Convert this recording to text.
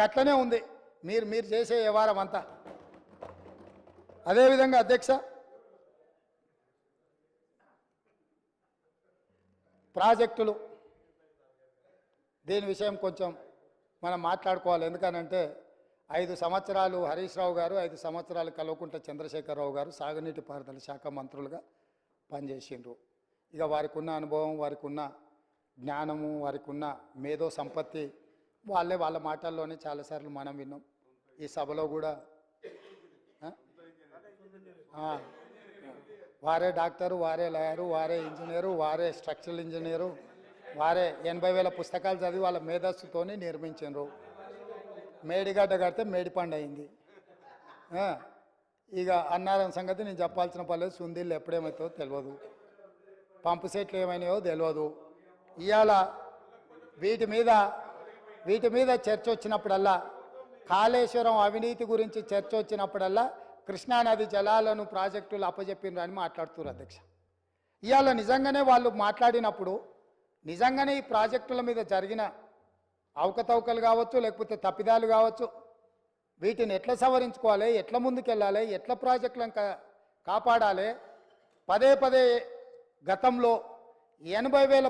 గట్లనే ఉంది. మీరు మీరు చేసే వ్యవహారం అంతా. అదేవిధంగా అధ్యక్ష ప్రాజెక్టులు దీని విషయం కొంచెం మనం మాట్లాడుకోవాలి. ఎందుకనంటే ఐదు సంవత్సరాలు హరీష్ రావు గారు ఐదు సంవత్సరాలు కల్వకుంట చంద్రశేఖరరావు గారు సాగునీటి పారుదల శాఖ మంత్రులుగా పనిచేసిండ్రు. ఇక వారికి ఉన్న అనుభవం వారికి ఉన్న జ్ఞానము వారికి ఉన్న మేధో సంపత్తి వాళ్ళే వాళ్ళ మాటల్లోనే చాలాసార్లు మనం విన్నాం. ఈ సభలో కూడా వారే డాక్టరు వారే లాయరు వారే ఇంజనీరు వారే స్ట్రక్చరల్ ఇంజనీరు వారే ఎనభై వేల పుస్తకాలు చదివి వాళ్ళ మేధస్సుతోని నిర్మించారు మేడిగడ్డ కడితే మేడిపండు అయింది. ఇక అన్నారం సంగతి నేను చెప్పాల్సిన పర్లేదు సుందీళ్ళు ఎప్పుడేమవుతుందో తెలియదు పంపు సెట్లు ఏమైనాయో తెలియదు ఇవాళ వీటి మీద వీటి మీద చర్చ వచ్చినప్పుడల్లా కాళేశ్వరం అవినీతి గురించి చర్చ వచ్చినప్పుడల్లా కృష్ణానది జలాలను ప్రాజెక్టులు అప్పజెప్పిండ్రు అని మాట్లాడుతున్నారు అధ్యక్ష. ఇవాళ నిజంగానే వాళ్ళు మాట్లాడినప్పుడు నిజంగానే ఈ ప్రాజెక్టుల మీద జరిగిన అవకతవకలు కావచ్చు లేకపోతే తప్పిదాలు కావచ్చు వీటిని ఎట్లా సవరించుకోవాలి ఎట్లా ముందుకెళ్ళాలి ఎట్లా ప్రాజెక్టులను కాపాడాలి పదే పదే గతంలో ఎనభై వేల